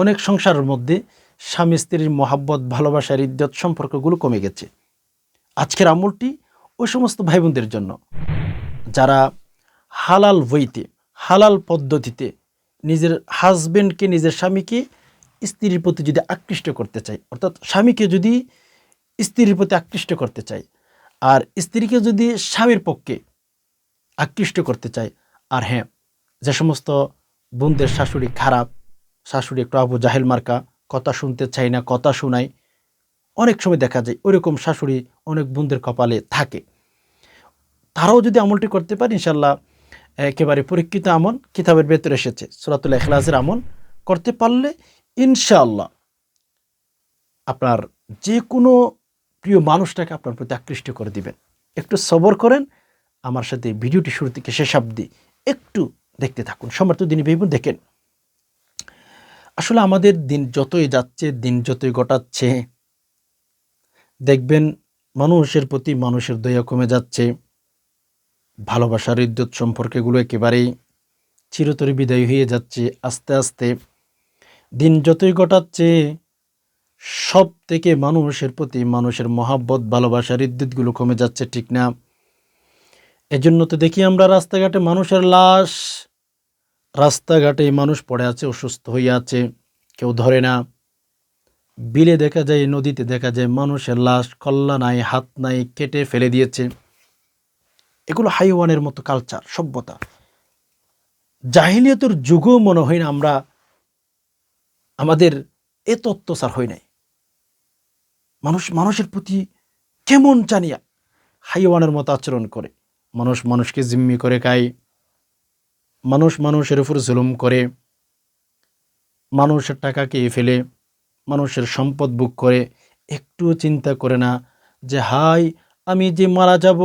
অনেক সংসারের মধ্যে স্বামী স্ত্রীর মহাব্বত, ভালোবাসার ইদ্যত সম্পর্কগুলো কমে গেছে। আজকের আমলটি ওই সমস্ত ভাই বোনদের জন্য। যারা হালাল বইতে, হালাল পদ্ধতিতে নিজের হাজবেন্ডকে নিজের স্বামীকে স্ত্রীর প্রতি যদি আকৃষ্ট করতে চায়, অর্থাৎ স্বামীকে যদি স্ত্রীর প্রতি আকৃষ্ট করতে চায় আর স্ত্রীকে যদি স্বামীর পক্ষে আকৃষ্ট করতে চায়, আর হ্যাঁ যে সমস্ত বোনদের শাশুড়ি খারাপ শাশুড়ি একটু আবু জাহেল মার্কা, কথা শুনতে চাই না, কথা শোনায় অনেক সময় দেখা যায়, ওইরকম শাশুড়ি অনেক বোনদের কপালে থাকে। তারাও যদি আমলটি করতে পারে ইনশাল্লাহ একেবারে পরীক্ষিত আমল কিতাবের ভেতরে এসেছে, সুরাতুল এখলাসের আমল করতে পারলে, ইনশাআল্লাহ, আপনার যে কোনো প্রিয় মানুষটাকে আপনার প্রতি আকৃষ্ট করে দিবেন। একটু সবর করেন, আমার সাথে ভিডিওটি শুরু থেকে শেষ অবধি একটু দেখতে থাকুন। সমর্থ দিনী ভেবুন দেখেন। আসলে আমাদের দিন যতই যাচ্ছে, দিন যতই ঘটাচ্ছে, দেখবেন মানুষের প্রতি মানুষের দয়া কমে যাচ্ছে। ভালোবাসার বিদ্যুৎ সম্পর্কগুলো একেবারেই চিরতরে বিদায় হয়ে যাচ্ছে আস্তে আস্তে। দিন যতই ঘটাচ্ছে সব থেকে মানুষের প্রতি মানুষের মহাব্বত ভালোবাসার বিদ্যুৎগুলো কমে যাচ্ছে, ঠিক না? এজন্য তো দেখি আমরা রাস্তাঘাটে মানুষের লাশ রাস্তাঘাটে মানুষ পড়ে আছে, অসুস্থ হয়ে আছে, কেউ ধরে না। বিলে দেখা যায়, নদীতে দেখা যায়, মানুষের লাশ কল্লা নাই, হাত নাই, কেটে ফেলে দিয়েছে। এগুলো হাইওয়ানের মতো কালচার সভ্যতা। জাহিলিয়তের যুগও মনে হয় না আমরা, আমাদের এত অত্যাচার হয় নাই। মানুষ, মানুষের প্রতি কেমন জানিয়া হাইওয়ানের মতো আচরণ করে। মানুষ মানুষকে জিম্মি করে খায়। মানুষ মানুষের উপর জুলুম করে, মানুষের টাকা খেয়ে ফেলে, মানুষের সম্পদ বুক করে, একটুও চিন্তা করে না যে, হাই, আমি যে মারা যাব,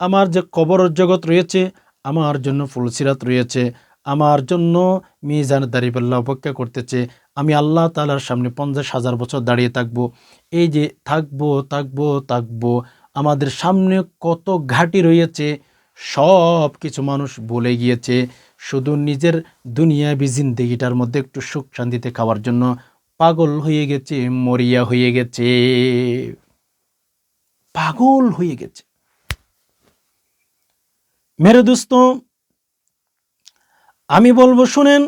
আমার যে কবর জগৎ রয়েছে, আমার জন্য ফুলসিরাত রয়েছে, আমার জন্য মিজান দারিপাল্লা অপেক্ষা করতেছে, আমি আল্লাহ তালার সামনে পঞ্চাশ হাজার বছর দাঁড়িয়ে থাকব, এই যে থাকব থাকব থাকব, আমাদের সামনে কত ঘাটি রয়েছে সব কিছু মানুষ বলে গিয়েছে শুধু নিজের দুনিয়াবি জিন্দেগিটার মধ্যে একটু সুখ শান্তিতে খাওয়ার জন্য পাগল হয়ে গেছে, মরিয়া হয়ে গেছে। পাগল হয়ে গেছে। মেরে দোস্ত, আমি বলব শুনেন,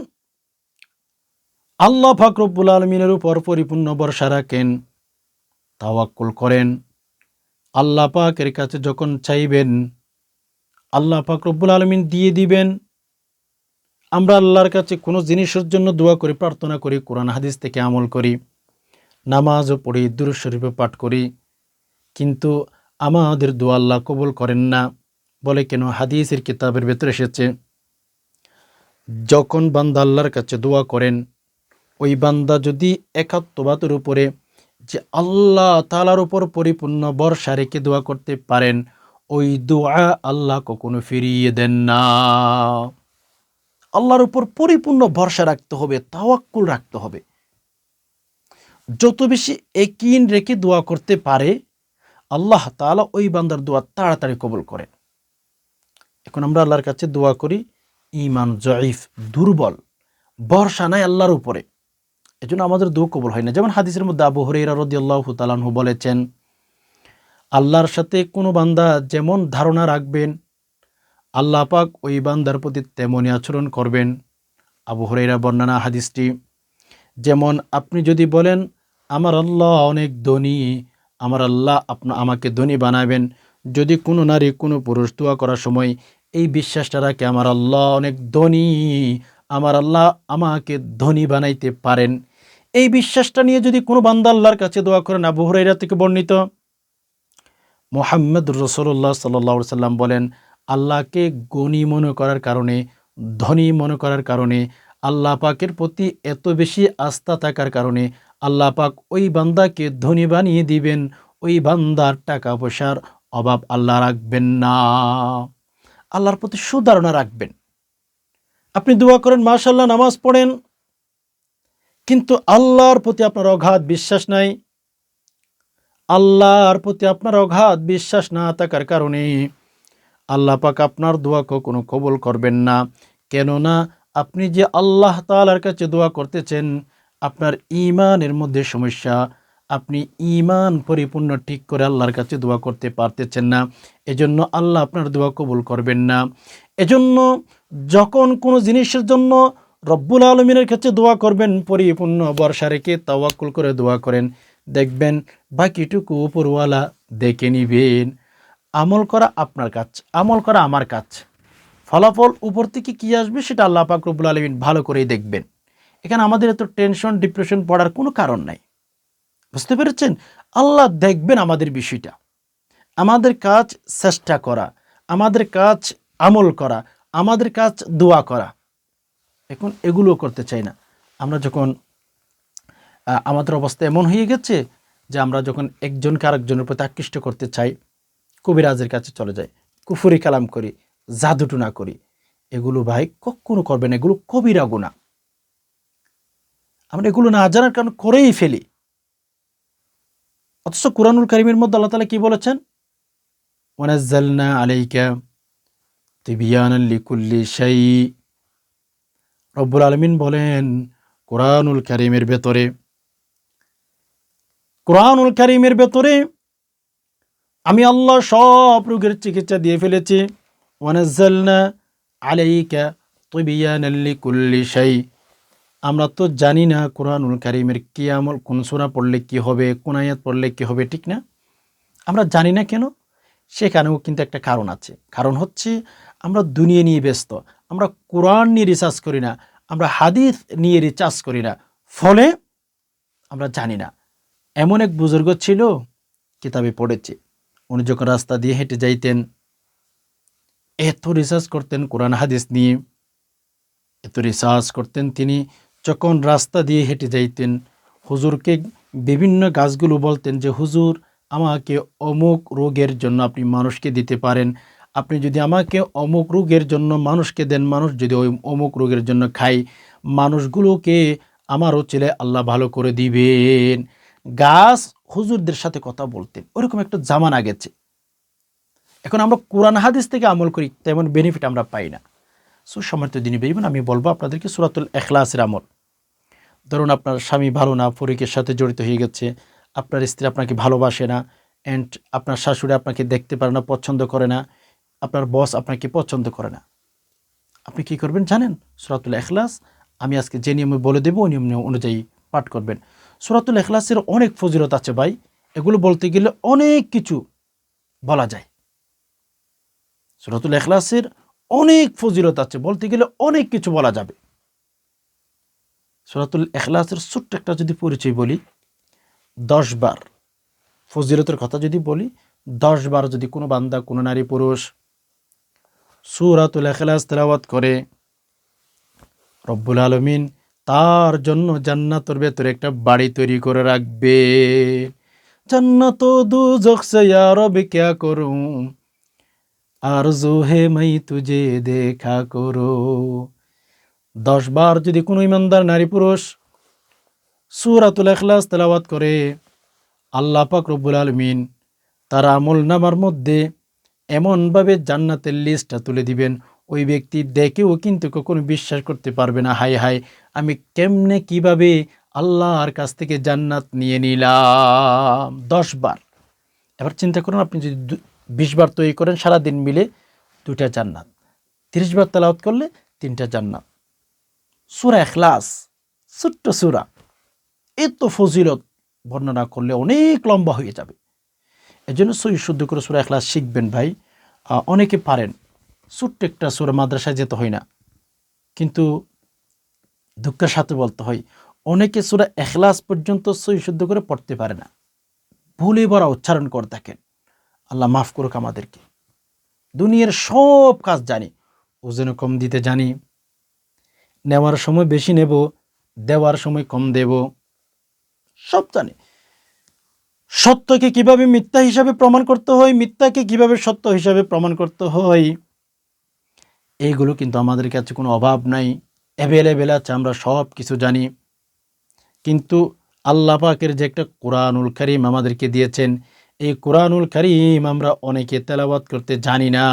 আল্লাহ ফাকরবুল আলমিনের উপর পরিপূর্ণ বর্ষা রাখেন, তাওয়াক্কুল করেন। আল্লাহ পাকের কাছে যখন চাইবেন, আল্লাহ পাক রব্বুল আলমিন দিয়ে দিবেন। আমরা আল্লাহর কাছে কোনো জিনিসের জন্য দোয়া করি, প্রার্থনা করি, কোরআন, হাদিস থেকে আমল করি, নামাজও পড়ি, দুরুদ শরীফে পাঠ করি, কিন্তু আমাদের দোয়া আল্লাহ কবুল করেন না। বলে কেন? হাদিসের কিতাবের ভেতরে এসেছে, যখন বান্দা আল্লাহর কাছে দোয়া করেন, ওই বান্দা যদি একাত্মবাদের উপরে যে আল্লাহ তালার উপর পরিপূর্ণ বর্ষা রেখে দোয়া করতে পারেন, ওই দোয়া আল্লাহ কখনো ফিরিয়ে দেন না। আল্লাহর উপর পরিপূর্ণ ভরসা রাখতে হবে, তাওয়াক্কুল রাখতে হবে। যত বেশি একিন রেখে দোয়া করতে পারে, আল্লাহ তালা ওই বান্দার দোয়া তাড়াতাড়ি কবল করেন। এখন আমরা আল্লাহর কাছে দোয়া করি ইমান জয়ীফ, দুর্বল, ভরসা নাই আল্লাহর উপরে। এজন্য আমাদের দোয়া কবল হয় না। যেমন হাদিসের মধ্যে আবু হরেরা রদি আল্লাহ তালাহু বলেছেন, আল্লাহর সাথে কোনো বান্দা যেমন ধারণা রাখবেন আল্লাহ পাক ওই বান্দার প্রতি তেমনই আচরণ করবেন। আবু হরেরা বর্ণনা হাদিসটি, যেমন আপনি যদি বলেন, আমার আল্লাহ অনেক ধনী, আমার আল্লাহ আপনা, আমাকে ধনী বানাবেন। যদি কোনো নারী, কোনো পুরুষ দোয়া করার সময় এই বিশ্বাসটা রাখে, আমার আল্লাহ অনেক ধনী, আমার আল্লাহ আমাকে ধনী বানাইতে পারেন। এই বিশ্বাসটা নিয়ে যদি কোনো বান্দা আল্লাহর কাছে দোয়া করেন, আবু হরাইরা থেকে বর্ণিত, মোহাম্মদ রসল্লাহ সাল্লা সাল্লাম বলেন আল্লাহকে গণী মনে করার কারণে, ধনী মনে করার কারণে, আল্লাহ পাকের প্রতি এত বেশি আস্থা থাকার কারণে আল্লাহ পাক ওই বান্দাকে ধনী বানিয়ে দিবেন। ওই বান্দার টাকা পয়সার অভাব আল্লাহ রাখবেন না। আল্লাহর প্রতি সুধারণা রাখবেন। আপনি দোয়া করেন মাশাল্লাহ নামাজ পড়েন। কিন্তু আল্লাহর প্রতি আপনার অগাধ বিশ্বাস নাই। আল্লাহর প্রতি আপনার অগাধ বিশ্বাস না থাকার কারণে আল্লাহ পাক আপনার দোয়া কোনো কবল করবেন না। কেননা আপনি যে আল্লাহ তালার কাছে দোয়া করতেছেন, আপনার ইমানের মধ্যে সমস্যা। আপনি ইমান পরিপূর্ণ ঠিক করে আল্লাহর কাছে দোয়া করতে পারতেছেন না। এজন্য আল্লাহ আপনার দোয়া কবুল করবেন না। এজন্য যখন কোনো জিনিসের জন্য রব্বুল আলমিনের কাছে দোয়া করবেন, পরিপূর্ণ বর্ষা রেখে তাওয়াক্কুল করে দোয়া করেন। দেখবেন বাকিটুকু উপরওয়ালা দেখে নিবেন। আমল করা আপনার কাজ, আমল করা আমার কাজ। ফলাফল উপর থেকে কী আসবে সেটা আল্লাহ পাক রব্বুল আলমিন ভালো করেই দেখবেন। এখানে আমাদের এত টেনশন ডিপ্রেশন পড়ার কোনো কারণ নাই। বুঝতে পেরেছেন? আল্লাহ দেখবেন আমাদের বিষয়টা। আমাদের কাজ চেষ্টা করা, আমাদের কাজ আমল করা, আমাদের কাজ দোয়া করা। এখন এগুলো করতে চাই না। আমরা যখন আমাদের অবস্থা এমন হয়ে গেছে যে আমরা যখন একজনকে আরেকজনের প্রতি আকৃষ্ট করতে চাই কবিরাজের কাছে চলে যাই, কুফুরি কালাম করি, জাদুটুনা করি। এগুলো ভাই কখনো করবেন এগুলো কবিরা গুণা আমরা এগুলো না জানার কারণ করেই ফেলি। অথচ কোরআনুল করিমের মধ্যে আল্লাহ তালা কি বলেছেন? ওয়ানাজ্জালনা আলাইকা তিবিয়ানান লিকুল্লি রব্বুল আলমিন বলেন, কোরআনুল করিমের ভেতরে, কোরআনুল করিমের ভেতরে আমি আল্লাহ সব রোগের চিকিৎসা দিয়ে ফেলেছি। আমরা তো জানি না কোরআনুল কারিমের কি আমল, কোন সোনা পড়লে কি হবে, কোন আয়াত পড়লে কি হবে, ঠিক না? আমরা জানি না কেন? সেখানেও কিন্তু একটা কারণ আছে। কারণ হচ্ছে আমরা দুনিয়া নিয়ে ব্যস্ত। আমরা কোরআন নিয়ে রিসার্চ করি না। আমরা হাদিস নিয়ে রিচার্জ করি না। ফলে আমরা জানি না। এমন এক বুজুর্গ ছিল, কিতাবে পড়েছে। উনি যখন রাস্তা দিয়ে হেঁটে যাইতেন, এত রিসার্চ করতেন কোরআন হাদিস নিয়ে, এত রিসার্চ করতেন তিনি, যখন রাস্তা দিয়ে হেঁটে যাইতেন, হুজুরকে বিভিন্ন গাছগুলো বলতেন যে, হুজুর, আমাকে অমুক রোগের জন্য আপনি মানুষকে দিতে পারেন। আপনি যদি আমাকে অমুক রোগের জন্য মানুষকে দেন, মানুষ যদি ওই অমুক রোগের জন্য খাই মানুষগুলোকে আমারও ছেলে আল্লাহ ভালো করে দিবেন। গাছ হুজুরদের সাথে কথা বলতেন। ওরকম একটা জামানা গেছে। এখন আমরা কোরআন হাদিস থেকে আমল করি, তেমন বেনিফিট আমরা পাই না। সুসম্মানিত দিনী বেরিবেন আমি বলব আপনাদেরকে সুরাতুল এখলাসের আমল। ধরুন আপনার স্বামী ভালো না পরীক্ষের সাথে জড়িত হয়ে গেছে, আপনার স্ত্রী আপনাকে ভালোবাসে না অ্যান্ড আপনার শাশুড়ি আপনাকে দেখতে পারে না, পছন্দ করে না, আপনার বস আপনাকে পছন্দ করে না। আপনি কি করবেন জানেন? সুরাতুল এখলাস আমি আজকে যে নিয়মে বলে দেবো, ওই নিয়ম অনুযায়ী পাঠ করবেন। সুরাতুল এখলাসের অনেক ফজিলত আছে ভাই। এগুলো বলতে গেলে অনেক কিছু বলা যায়। সুরাতুল এখলাসের অনেক ফজিলত আছে, বলতে গেলে অনেক কিছু বলা যাবে। সুরাতুল এখলাসের ছোট্ট একটা যদি পরিচয় বলি, দশ বার ফজিলতের কথা যদি বলি, দশ বার যদি কোনো বান্দা, কোনো নারী, পুরুষ সুরাতুল এখলাস তেলাওয়াত করে, রব্বুল আলমিন তার জন্য জান্নাতর ভেতরে একটা বাড়ি তৈরি করে রাখবে। জান্নাত দু জখসে রবে ক্যা করুম? আরজু হে মাই তুজে দেখা করো। দশ বার যদি কোনো ইমানদার নারী পুরুষ সুরাতুল এখলাস তেলাওয়াত করে, আল্লাহ পাক রব্বুল আলমিন তার আমল নামার মধ্যে এমনভাবে জান্নাতের লিস্টটা তুলে দিবেন। ওই ব্যক্তি দেখেও কিন্তু কখনো বিশ্বাস করতে পারবে না। হাই হাই আমি কেমনে কীভাবে আল্লাহর কাছ থেকে জান্নাত নিয়ে নিলাম? দশ বার। এবার চিন্তা করুন, আপনি যদি বিশ বার তৈরি করেন সারাদিন মিলে দুইটা জান্নাত। তিরিশ বার তেলাওয়াত করলে তিনটা জান্নাত। সুরা এখলাস ছোট্ট সুরা। এত ফজিলত বর্ণনা করলে অনেক লম্বা হয়ে যাবে। এই জন্য সই শুদ্ধ করে সুরা এখলাস শিখবেন ভাই। অনেকে পারেন। ছোট্ট একটা সুরা মাদ্রাসায় যেতে হয় না। কিন্তু দুঃখের সাথে বলতে হয়, অনেকে সুরা এখলাস পর্যন্ত সই শুদ্ধ করে পড়তে পারে না। ভুলে বড় উচ্চারণ করে থাকেন আল্লাহ মাফ করুক আমাদেরকে। দুনিয়ার সব কাজ জানি, ওজনে কম দিতে জানি। নেওয়ার সময় বেশি নেব, দেওয়ার সময় কম দেব। সব জানি। সত্যকে কীভাবে মিথ্যা হিসাবে প্রমাণ করতে হয়, মিথ্যাকে কীভাবে সত্য হিসাবে প্রমাণ করতে হয়? এইগুলো কিন্তু আমাদের কাছে কোনো অভাব নাই। অ্যাভেলেবেল আছে, আমরা সব কিছু জানি। কিন্তু আল্লাহ পাকের যে একটা কোরআনুল করিম আমাদেরকে দিয়েছেন, এই কোরআনুল করিম আমরা অনেকে তেলাওয়াত করতে জানি না।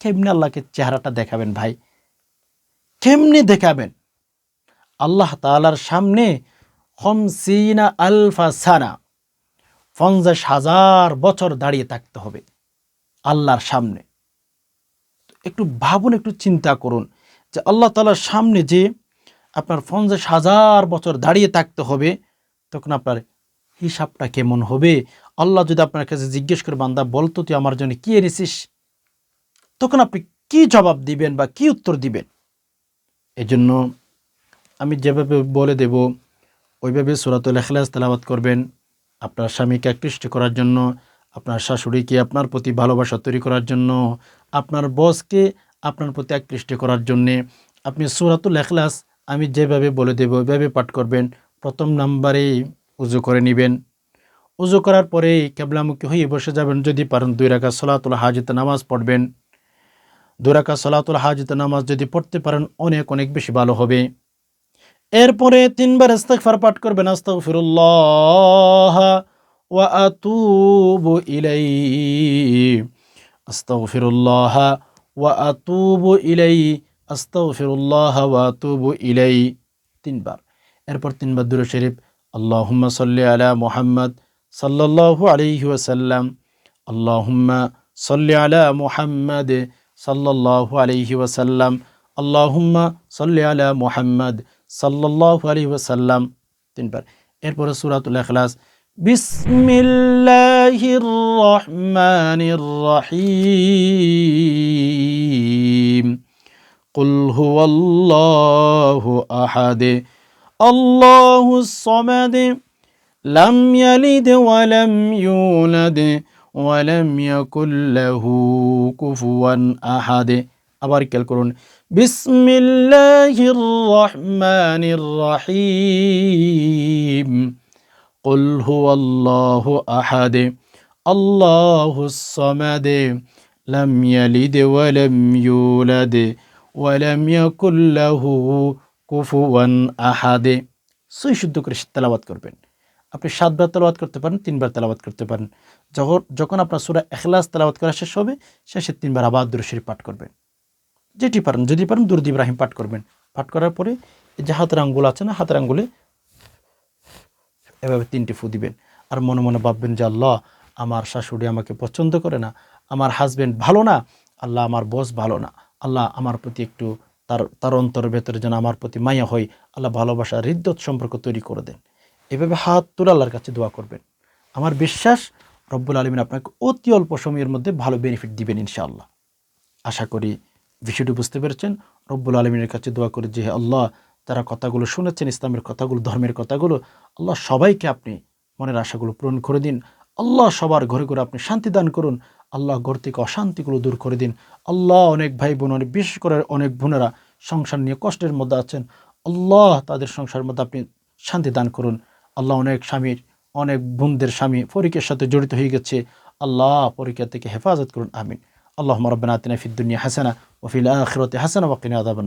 কেমনি আল্লাহকে চেহারাটা দেখাবেন ভাই? কেমনি দেখাবেন? আল্লাহ তালার সামনে খমসিনা আলফা সানা, পঞ্চাশ হাজার বছর দাঁড়িয়ে থাকতে হবে আল্লাহর সামনে। একটু ভাবুন, একটু চিন্তা করুন যে আল্লাহ তালার সামনে যে আপনার পঞ্চাশ হাজার বছর দাঁড়িয়ে থাকতে হবে, তখন আপনার হিসাবটা কেমন হবে? আল্লাহ যদি আপনার কাছে জিজ্ঞেস করে, বান্দা বলতো তুই আমার জন্য কি এনেছিস? তখন আপনি কি জবাব দিবেন বা কি উত্তর দিবেন? এজন্য আমি যেভাবে বলে দেব, ওইভাবে সুরাতুল এখলাস তেলাবাত করবেন। আপনার স্বামীকে আকৃষ্ট করার জন্য আপনার শাশুড়িকে আপনার প্রতি ভালোবাসা তৈরি করার জন্য, আপনার বসকে আপনার প্রতি আকৃষ্ট করার জন্যে আপনি সুরাতুল এখলাস আমি যেভাবে বলে দেব, ওইভাবে পাঠ করবেন। প্রথম নাম্বারেই উজু করে নেবেন। উজু করার পরেই কেবলামুখী হয়ে বসে যাবেন, যদি পারেন দুই রাখা সলাতুল হাজিত নামাজ পড়বেন। দুই রাখা সলাতুল হাজিত নামাজ যদি পড়তে পারেন, অনেক অনেক বেশি ভালো হবে। এরপরে তিনবার ইস্তেগফার পাঠ করবেন, আস্তাগফিরুল্লাহ। আতুবু ইলাইহি আস্তাগফিরুল্লাহ ওয়া আতুবু ইলাইহি আস্তাগফিরুল্লাহ ওয়া আতুবু ইলাইহি তিনবার। এরপর তিনবার দুরূদ শরীফ। আল্লাহুম্মা সাল্লি আলা মুহাম্মদ সাল্লাল্লাহু আলাইহি ওয়াসাল্লাম। আল্লাহুম্মা সাল্লি আলা মুহাম্মদ সাল্লাল্লাহু আলাইহি ওয়াসাল্লাম। আল্লাহুম্মা সাল্লি আলা মুহাম্মদ সাল্লাল্লাহু আলাইহি ওয়াসাল্লাম। তিনবার। এরপরে সূরাতুল ইখলাস। বিসমিল্লাহির রহমানির রহিম قل هو الله أحد الله الصمد لم يلد ولم يولد ولم يكن له كفوا أحد আবার খেয়াল করুন বিসমিল্লাহির রহমানির রহিম قل هو الله أحد الله الصمد لم يلد ولم يولد ولم يكن له كفوا أحد সই শুদ্ধ করে তেলাবাত করবেন আপনি সাতবার তেলাবাত করতে পারেন তিনবার তেলাবাত করতে পারেন যখন যখন আপনার সুরা এখলাস তেলাবাত করা শেষ হবে শেষে তিনবার আবার দুরশরী পাঠ করবেন যেটি পারেন যদি পারেন দুরুদ ইব্রাহিম পাঠ করবেন পাঠ করার পরে এই যে হাতের আঙ্গুল আছে না হাতের আঙ্গুলে এভাবে তিনটি ফু দিবেন। আর মনে মনে ভাববেন যে, আল্লাহ, আমার শাশুড়ি আমাকে পছন্দ করে না, আমার হাজবেন্ড ভালো না, আল্লাহ, আমার বস ভালো না। আল্লাহ, আমার প্রতি একটু তার তার অন্তরের ভেতরে যেন আমার প্রতি মায়া হয়, আল্লাহ ভালোবাসা, হৃদ্যত সম্পর্ক তৈরি করে দেন। এভাবে হাত তুলে আল্লাহর কাছে দোয়া করবেন। আমার বিশ্বাস, রব্বুল আলমিন আপনাকে অতি অল্প সময়ের মধ্যে ভালো বেনিফিট দিবেন ইনশাআল্লাহ। আশা করি বিষয়টি বুঝতে পেরেছেন। রব্বুল আলমিনের কাছে দোয়া করে যে আল্লাহ তারা কথাগুলো শুনেছেন, ইসলামের কথাগুলো, ধর্মের কথাগুলো। আল্লাহ সবাইকে আপনি মনের আশাগুলো পূরণ করে দিন। আল্লাহ সবার ঘরে ঘরে আপনি শান্তি দান করুন। আল্লাহ ঘর থেকে অশান্তিগুলো দূর করে দিন। আল্লাহ অনেক ভাই বোন, অনেক বিশেষ করে অনেক বোনেরা সংসার নিয়ে কষ্টের মধ্যে আছেন। আল্লাহ তাদের সংসারের মধ্যে আপনি শান্তি দান করুন। আল্লাহ অনেক স্বামীর, অনেক বোনদের স্বামী পরীক্ষার সাথে জড়িত হয়ে গেছে। আল্লাহ পরীক্ষা থেকে হেফাজত করুন, আমিন। আল্লাহ রব্বানা আতিনা ফিদ দুনিয়া হাসানা ওফিল আখিরাতি হাসানা ওয়াকিনা আযাবান